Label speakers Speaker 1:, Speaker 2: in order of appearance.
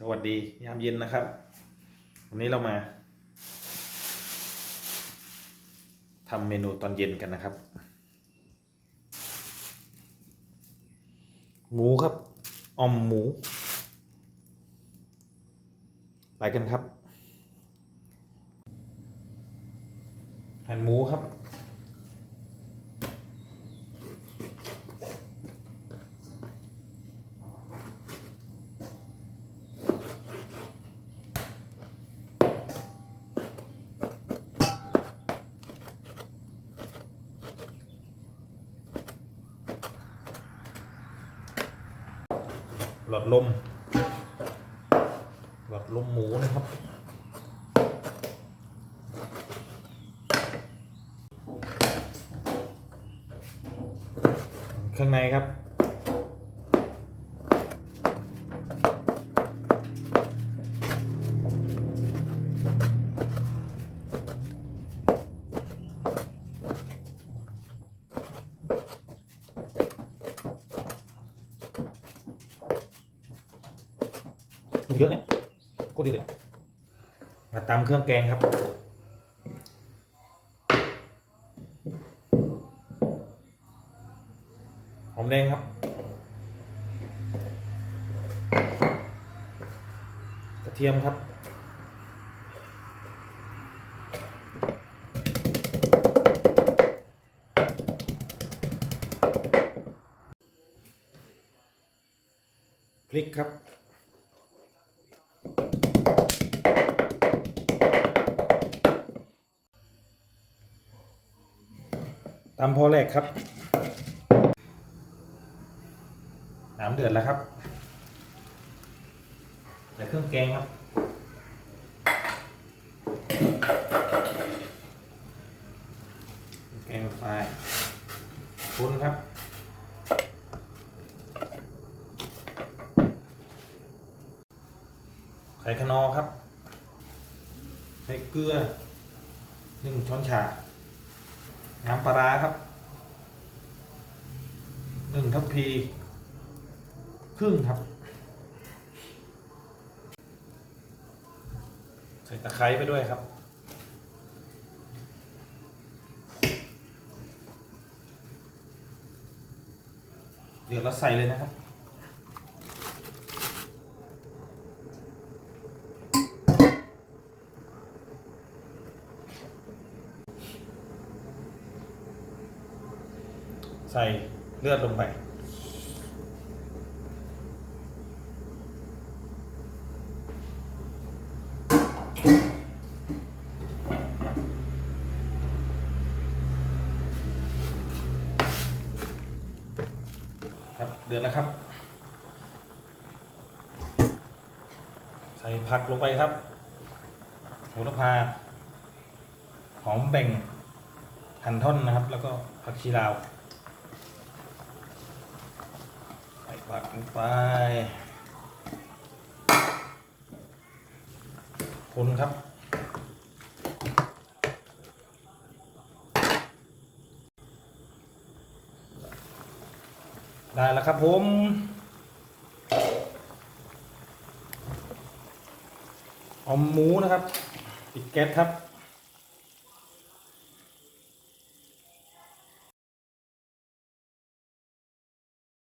Speaker 1: สวัสดียามเย็นนะครับ วันนี้เรามาทำเมนูตอนเย็นกันนะครับ หมูครับออมหมูไปกันครับหั่นหมูครับ หลอดลม หลอดลมหมูนะครับ ข้างในครับ เยอะเนี่ยก็ดีเลยมาตำเครื่องแกงครับหอมแดงครับกระเทียมครับพริกครับ ตามพอแรกครับ น้ำเดือดแล้วครับใส่เครื่องแกงครับแกงไฟคุณครับไข่คนอครับใส่เกลือหนึ่งช้อนชา น้ำปลาครับหนึ่งทัพพีครึ่งครับ ใส่ตะไคร้ไปด้วยครับ เดี๋ยวเราใส่เลยนะครับ ใส่เลือดลงไป ครับเดือดแล้วครับ ใส่ผักลงไปครับโหระพาหอมแบ่งหั่นท่อนนะครับ แล้วก็ผักชีลาว ใส่ผัก ลงไป คนครับ ได้แล้วครับผมออมหมูนะครับปิดแก๊สครับ